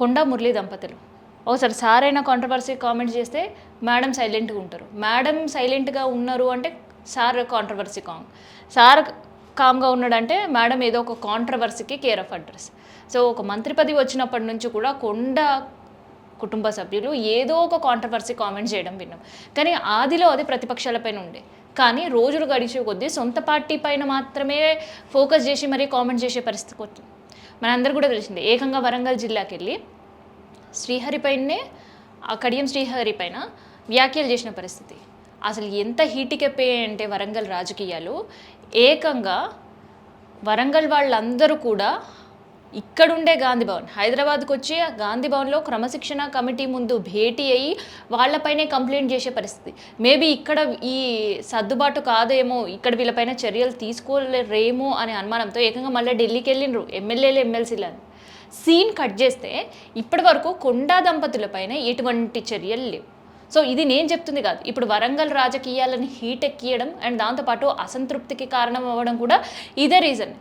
కొండా మురళి దంపతులు. ఒకసారి సార్ అయినా కాంట్రవర్సీ కామెంట్స్ చేస్తే మేడం సైలెంట్గా ఉంటారు. మేడం సైలెంట్గా ఉన్నారు అంటే సార్ కాంట్రవర్సీ కాంగ్ సార్ కామ్గా ఉన్నాడంటే మేడం ఏదో ఒక కాంట్రవర్సీకి కేర్ ఆఫ్ అడ్రస్ సో ఒక మంత్రి పదవి వచ్చినప్పటి నుంచి కూడా కొండ కుటుంబ సభ్యులు ఏదో ఒక కాంట్రవర్సీ కామెంట్ చేయడం విన్నాం. కానీ ఆదిలో అది ప్రతిపక్షాలపైన ఉండే. కానీ రోజులు గడిచే కొద్దీ సొంత పార్టీ పైన మాత్రమే ఫోకస్ చేసి మరీ కామెంట్ చేసే పరిస్థితి వచ్చింది. మనందరూ కూడా తెలిసిందే ఏకంగా వరంగల్ జిల్లాకి వెళ్ళి శ్రీహరి పైనే ఆ కడియం శ్రీహరి పైన వ్యాఖ్యలు చేసిన పరిస్థితి. అసలు ఎంత హీటికెప్పాయి అంటే వరంగల్ రాజకీయాలు. ఏకంగా వరంగల్ వాళ్ళందరూ కూడా ఇక్కడుండే గాంధీ భవన్. హైదరాబాద్కు వచ్చి గాంధీ భవన్లో క్రమశిక్షణ కమిటీ ముందు భేటీ అయ్యి వాళ్ళపైనే కంప్లైంట్ చేసే పరిస్థితి. మేబీ ఇక్కడ ఈ సర్దుబాటు కాదేమో ఇక్కడ వీళ్ళపైన చర్యలు తీసుకోలేరేమో అనే అనుమానంతో ఏకంగా మళ్ళీ ఢిల్లీకి వెళ్ళిండ్రు ఎమ్మెల్యేలు ఎమ్మెల్సీలు సీన్ కట్ చేస్తే ఇప్పటి వరకు కొండా దంపతులపైన ఎటువంటి చర్యలు లేవు. సో ఇది నేను చెప్తుంది కాదు. ఇప్పుడు వరంగల్ రాజకీయాలని హీట్ ఎక్కియడం అండ్ దాంతోపాటు అసంతృప్తికి కారణం అవ్వడం కూడా ఇదే రీజన్.